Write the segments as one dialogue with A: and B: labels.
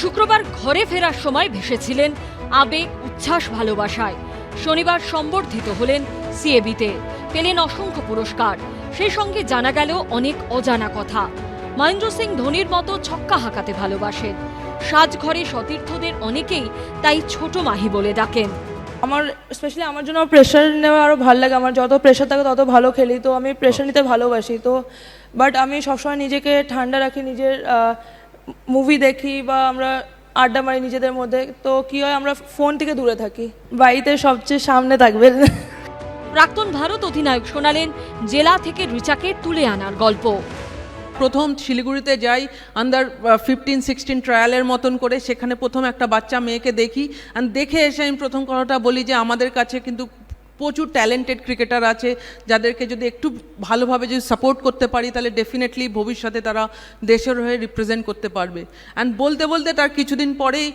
A: শুক্রবার ঘরে ফেরার সময় ভেসেছিলেন আবেগ উচ্ছ্বাস ভালোবাসায়। শনিবার সম্বর্ধিত হলেন সিএবিতে। পেলেন অসংখ্য পুরস্কার। সেই সঙ্গে জানা গেল অনেক অজানা কথা। মহেন্দ্র সিং ধোনির মতো ছক্কা হাঁকাতে ভালোবাসেন। সাজঘরে সতীর্থদের অনেকেই তাই ছোট মাহি বলে ডাকেন।
B: আমার স্পেশালি আমার জন্য প্রেশার নেওয়া আরও ভালো লাগে। আমার যত প্রেশার থাকে তত ভালো খেলি। তো আমি প্রেশার নিতে ভালোবাসি। তো বাট আমি সবসময় নিজেকে ঠান্ডা রাখি, নিজের মুভি দেখি বা আমরা আড্ডা মারি নিজেদের মধ্যে তো কি হয় আমরা ফোন থেকে দূরে থাকি। বাড়িতে সবচেয়ে সামনে থাকবে।
A: প্রাক্তন ভারত অধিনায়ক শোনালেন জেলা থেকে রিচাকে তুলে আনার গল্প।
C: প্রথম শিলিগুড়িতে যাই আন্ডার ফিফটিন সিক্সটিন ট্রায়ালের মতন করে সেখানে প্রথম একটা বাচ্চা মেয়েকে দেখি। অ্যান্ড দেখে এসে আমি প্রথম কথাটা বলি যে আমাদের কাছে কিন্তু প্রচুর ট্যালেন্টেড ক্রিকেটার আছে, যাদেরকে যদি একটু ভালোভাবে যদি সাপোর্ট করতে পারি, তাহলে ডেফিনেটলি ভবিষ্যতে তারা দেশের হয়ে রিপ্রেজেন্ট করতে পারবে। অ্যান্ড বলতে বলতে তার কিছুদিন পরেই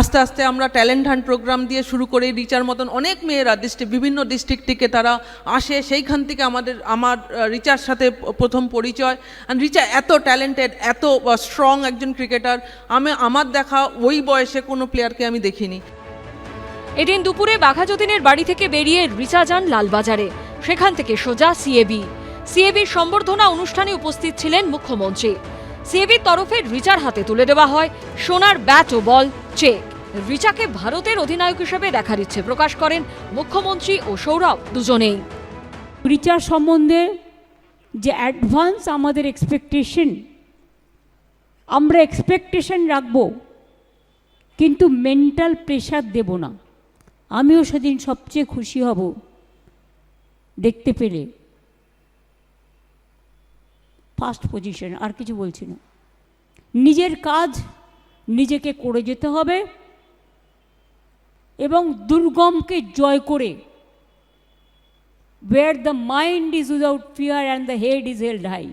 C: আস্তে আস্তে আমরা ট্যালেন্ট হান্ট প্রোগ্রাম দিয়ে শুরু করে রিচার মতন অনেক মেয়েরা ডিস্ট্রিক্ট বিভিন্ন ডিস্ট্রিক্ট থেকে তারা আসে। সেইখান থেকে আমাদের, আমার রিচার সাথে প্রথম পরিচয়। অ্যান্ড রিচা এত ট্যালেন্টেড এত স্ট্রং একজন ক্রিকেটার আমি, আমার দেখা ওই বয়সে কোনো প্লেয়ারকে আমি দেখিনি।
A: এদিন দুপুরে বাঘাযতীনের বাড়ি থেকে বেরিয়ে রিচা যান লালবাজারে। সেখান থেকে সোজা সিএবি। সিএবির সম্বর্ধনা অনুষ্ঠানে উপস্থিত ছিলেন মুখ্যমন্ত্রী। সিএবির তরফে রিচার হাতে তুলে দেওয়া হয় সোনার ব্যাট ও বল, চেক। রিচাকে ভারতের অধিনায়ক হিসেবে দেখার ইচ্ছে প্রকাশ করেন মুখ্যমন্ত্রী ও সৌরভ দুজনেই।
D: রিচার সম্বন্ধে যে অ্যাডভান্স আমাদের এক্সপেকটেশন আমরা এক্সপেকটেশন রাখব, কিন্তু মেন্টাল প্রেশার দেব না। আমিও সেদিন সবচেয়ে খুশি হব। দেখতে পেলে। ফার্স্ট পজিশন আর কিছু বলছি না। নিজের কাজ নিজেকে করে যেতে হবে এবং দুর্গমকে জয় করে। Where the mind is without fear and the head is held high,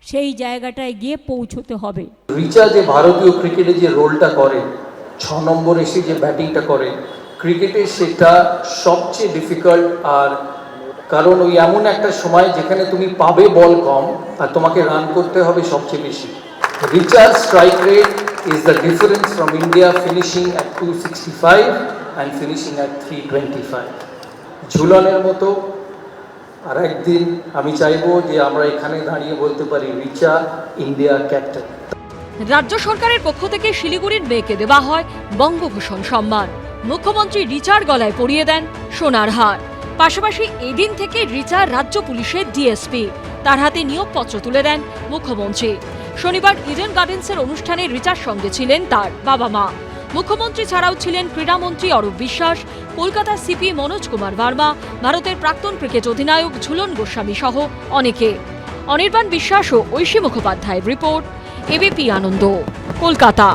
D: সেই জায়গাটায় গিয়ে পৌঁছতে হবে।
E: রিচা যে ভারতীয় ক্রিকেটে যে রোলটা করে, ছ নম্বর এসে যে ব্যাটিংটা করে ক্রিকেটে সেটা সবচেয়ে ডিফিকাল্ট আর কারণ ওই এমন একটা সময় যেখানে তুমি পাবে বল কম আর তোমাকে রান করতে হবে সবচেয়ে বেশি। রিচার strike rate is the difference from India finishing at two sixty five and finishing at three twenty five ঝুলনের মতো আর একদিন আমি চাইব যে আমরা এখানে দাঁড়িয়ে বলতে পারি, রিচা ইন্ডিয়া ক্যাপ্টেন
A: রাজ্য সরকারের পক্ষ থেকে শিলিগুড়ির মেয়েকে দেওয়া হয় বঙ্গভূষণ সম্মান। মুখ্যমন্ত্রী রিচার গলায় পরিয়ে দেন সোনার হার। পাশাপাশি এদিন থেকে রিচার রাজ্য পুলিশের ডিএসপি। তার হাতে নিয়োগপত্র তুলে দেন মুখ্যমন্ত্রী। শনিবার ইডেন গার্ডেন্সের অনুষ্ঠানে রিচার সঙ্গে ছিলেন তার বাবা মা। মুখ্যমন্ত্রী ছাড়াও ছিলেন ক্রীড়ামন্ত্রী অরূপ বিশ্বাস, কলকাতা সিপি মনোজ কুমার ভার্মা, ভারতের প্রাক্তন ক্রিকেট অধিনায়ক ঝুলন গোস্বামী সহ অনেকে। অনির্বাণ বিশ্বাস ও ঐশী মুখোপাধ্যায়ের রিপোর্ট, এবিপি আনন্দ, কলকাতা।